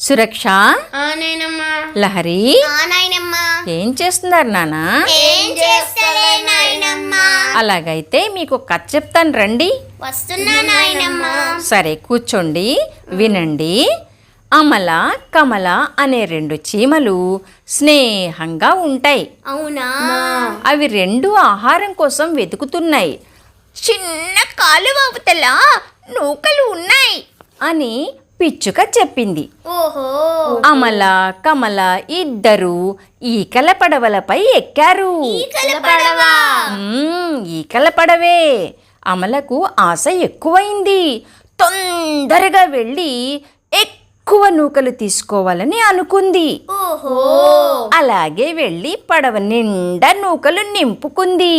సురక్ష? లహరి? నాయనమ్మా. ఏం చేస్తున్నారు నాన్న ఏం చేస్తలే నాయనమ్మా. అలాగైతే మీకు కథ చెప్తాను రండి. వస్తున్నా నాయనమ్మా. సరే కూర్చోండి వినండి. అమల కమల అనే రెండు చీమలు స్నేహంగా ఉంటాయి. అవునా? అవి రెండు ఆహారం కోసం వెతుకుతున్నాయి. చిన్న కాలువ అవతల నూకలు ఉన్నాయి అని పిచ్చుక చెప్పింది. అమల కమల ఇద్దరు ఈకల పడవలపై ఎక్కారు. ఈకల పడవే. అమలకు ఆశ ఎక్కువైంది. తొందరగా వెళ్ళి ఎక్కువ నూకలు తీసుకోవాలని అనుకుంది. అలాగే వెళ్ళి పడవ నిండా నూకలు నింపుకుంది.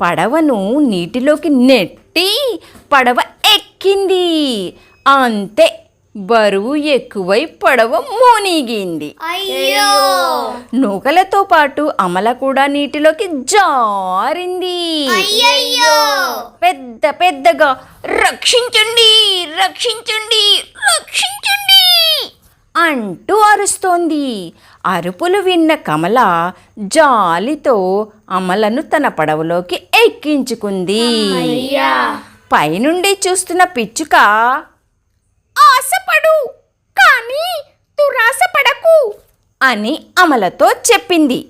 పడవను నీటిలోకి నెట్టి పడవ ఎక్కింది. అంతే బరువు ఎక్కువై పడవ మునిగింది. అయ్యో! నూకలతో పాటు అమల కూడా నీటిలోకి జారింది. పెద్ద పెద్దగా రక్షించండి రక్షించండి రక్షించండి అంటూ అరుస్తోంది. అరుపులు విన్న కమల జాలితో అమలను తన పడవలోకి ఎక్కించుకుంది. పైనుండి చూస్తున్న పిచ్చుక ఆశపడు కానీ దురాశపడకు అని అమలతో చెప్పింది.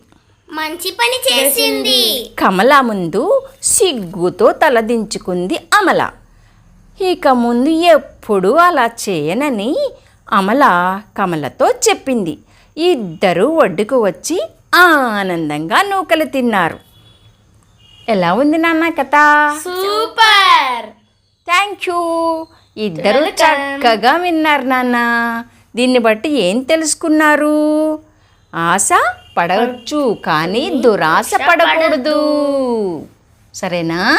మంచి పని చేసింది. కమల ముందు సిగ్గుతో తలదించుకుంది అమల. ఇక ముందు ఎప్పుడూ అలా చేయనని అమల కమలతో చెప్పింది. ఇద్దరూ ఒడ్డుకు వచ్చి ఆనందంగా నూకలు తిన్నారు. ఎలా ఉంది నాన్న కథ? సూపర్. Thank you. ఇద్దరు చక్కగా విన్నారు నాన్న. దీన్ని బట్టి ఏం తెలుసుకున్నారు? ఆశ పడవచ్చు కానీ దురాశ పడకూడదు. సరేనా.